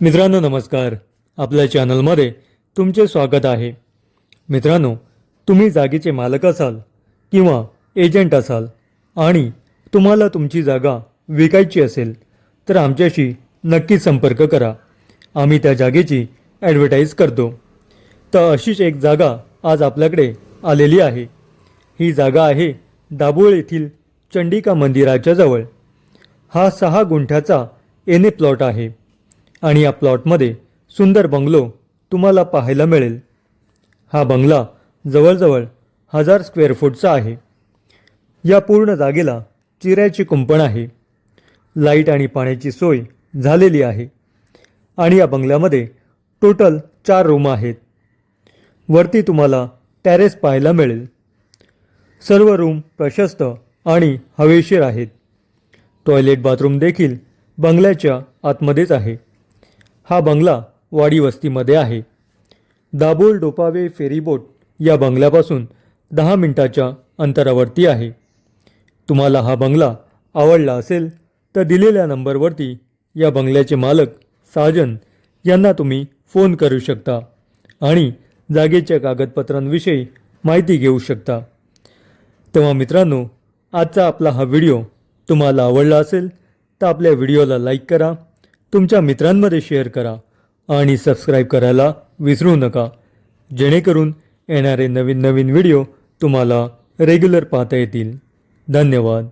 मित्रांनो नमस्कार. आपल्या चॅनलमध्ये तुमचे स्वागत आहे. मित्रांनो तुम्ही जागेचे मालक असाल किंवा एजंट असाल आणि तुम्हाला तुमची जागा विकायची असेल तर आमच्याशी नक्की संपर्क करा. आम्ही त्या जागेची ॲडव्हर्टाईज करतो. तर अशीच एक जागा आज आपल्याकडे आलेली आहे. ही जागा आहे दाभोळ येथील चंडिका मंदिराच्या जवळ. हा सहा गुंठ्याचा एने प्लॉट आहे. आणि या प्लॉटमध्ये सुंदर बंगलो तुम्हाला पाहायला मिळेल. हा बंगला जवळजवळ हजार स्क्वेअर फूटचा आहे. या पूर्ण जागेला चिऱ्याची कुंपण आहे. लाइट आणि पाण्याची सोय झालेली आहे. आणि या बंगल्यामध्ये टोटल चार रूम आहेत. वरती तुम्हाला टॅरेस पाहायला मिळेल. सर्व रूम प्रशस्त आणि हवेशीर आहेत. टॉयलेट बाथरूम देखील बंगल्याच्या आतमध्येच आहे. हा बंगला वाडी वस्तीमध्ये आहे. दाभोल डोपावे फेरीबोट या बंगल्यापासून दहा मिनटाच्या अंतरावरती आहे. तुम्हाला हा बंगला आवडला असेल तर दिलेल्या नंबरवरती या बंगल्याचे मालक साजन यांना तुम्ही फोन करू शकता आणि जागेच्या कागदपत्रांविषयी माहिती घेऊ शकता. तेव्हा मित्रांनो आजचा आपला हा व्हिडिओ तुम्हाला आवडला असेल तर आपल्या व्हिडिओला लाईक करा तुमच्या मित्रांमध्ये शेअर करा आणि सबस्क्राईब करायला विसरू नका. जेणेकरून येणारे नवीन नवीन व्हिडिओ तुम्हाला रेग्युलर पाहता येतील. धन्यवाद.